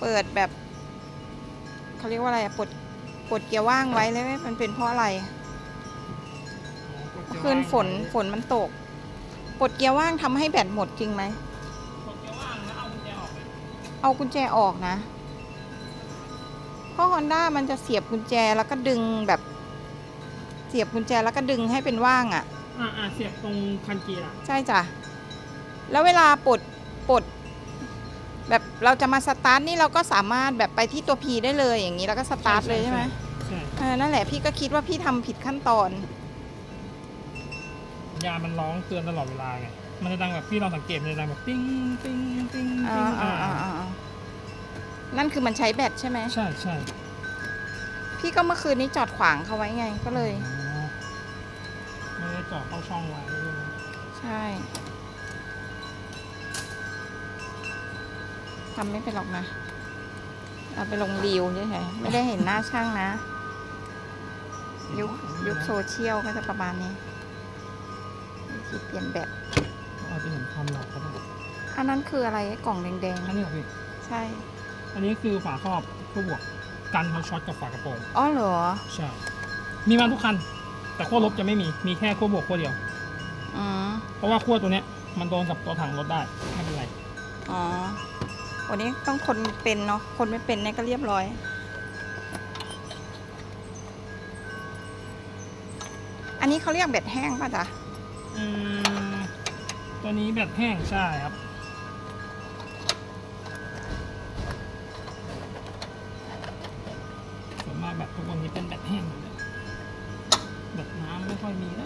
เปิดแบบเขาเรียกว่าอะไรอะปลดปลดเกียร์ว่างไว้เลยไหมมันเป็นเพราะอะไรอ๋อกดเกียร์คืนว่างฝนฝนมันตกปลดเกียร์ว่างทำให้แบตหมดจริงไหมกดเกียร์ว่างแล้วเอากุญแจออกเลยเอากุญแจออกนะเพราะฮอนด้ามันจะเสียบกุญแจแล้วก็ดึงแบบ เสียบกุญแจแล้วก็ดึงให้เป็นว่างอะ่ะอ่าอ่าเสียบตรงคันเกียร์อะใช่จ้ะ แล้วเวลาปลดปลด แบบเราจะมาสตาร์ทนี่เราก็สามารถแบบไปที่ตัว P ได้เลยอย่างนี้แล้วก็สตาร์ทเลยใช่ไหมใช่เออนั่นแหละพี่ก็คิดว่าพี่ทำผิดขั้นตอน ยามันร้องเตือนตลอดเวลาไง มันจะดังแบบพี่ลองสังเกตมันจะดังแบบติ้งติ้งติ้งอ่าติ้งอ่าอ่าอ่านั่นคือมันใช้แบตใช่ไหม ใช่ใช่พี่ก็เมื่อคืนนี้จอดขวางเขาไว้ไงก็เลย อ๋อไม่ได้เจอดเข้าช่องไว้ใช่ไหมใช่ ทำไม่เป็นหรอกนะ เอาไปลงรีวเฉยๆไม่ได้เห็นหน้าช่างนะ ยุคยุคโซเชียลก็จะประมาณนี้วิธีเปลี่ยนแบตอาจจะเห็นความหลอกก็ได้อันนั้นคืออะไรไอ้กล่องแดงอันนี้เหรอพี่ๆ ใช่ อันนี้คือฝาครอบขั้วบวกกันเขาช็อตกับฝากระโปรงอ๋อเหรอ ใช่มีมาทุกคัน แต่ขั้วลบจะไม่มีมีแค่ขั้วบวกขั้วเดียว อืมเพราะว่าขั้วตัวเนี้ยมันโดนกับตัวถังรถได้ไม่เป็นไร อ๋อ วันนี้ต้องคนเป็นเนาะ คนไม่เป็นเนี่ยก็เรียบร้อย อันนี้เขาเรียกแบตแห้งป่ะจ๊ะอืมตัวนี้แบตแห้งใช่ครับ ส่วนมากแบตทุกวันนี้เป็นแบตแห้งหมดเลยแบตน้ำไม่ค่อยมีแล้ว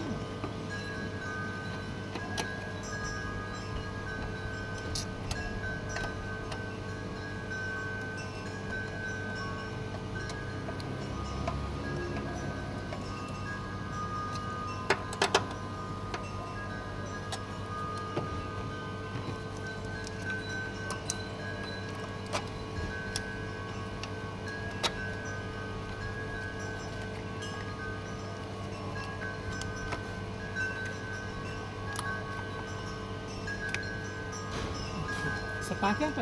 สต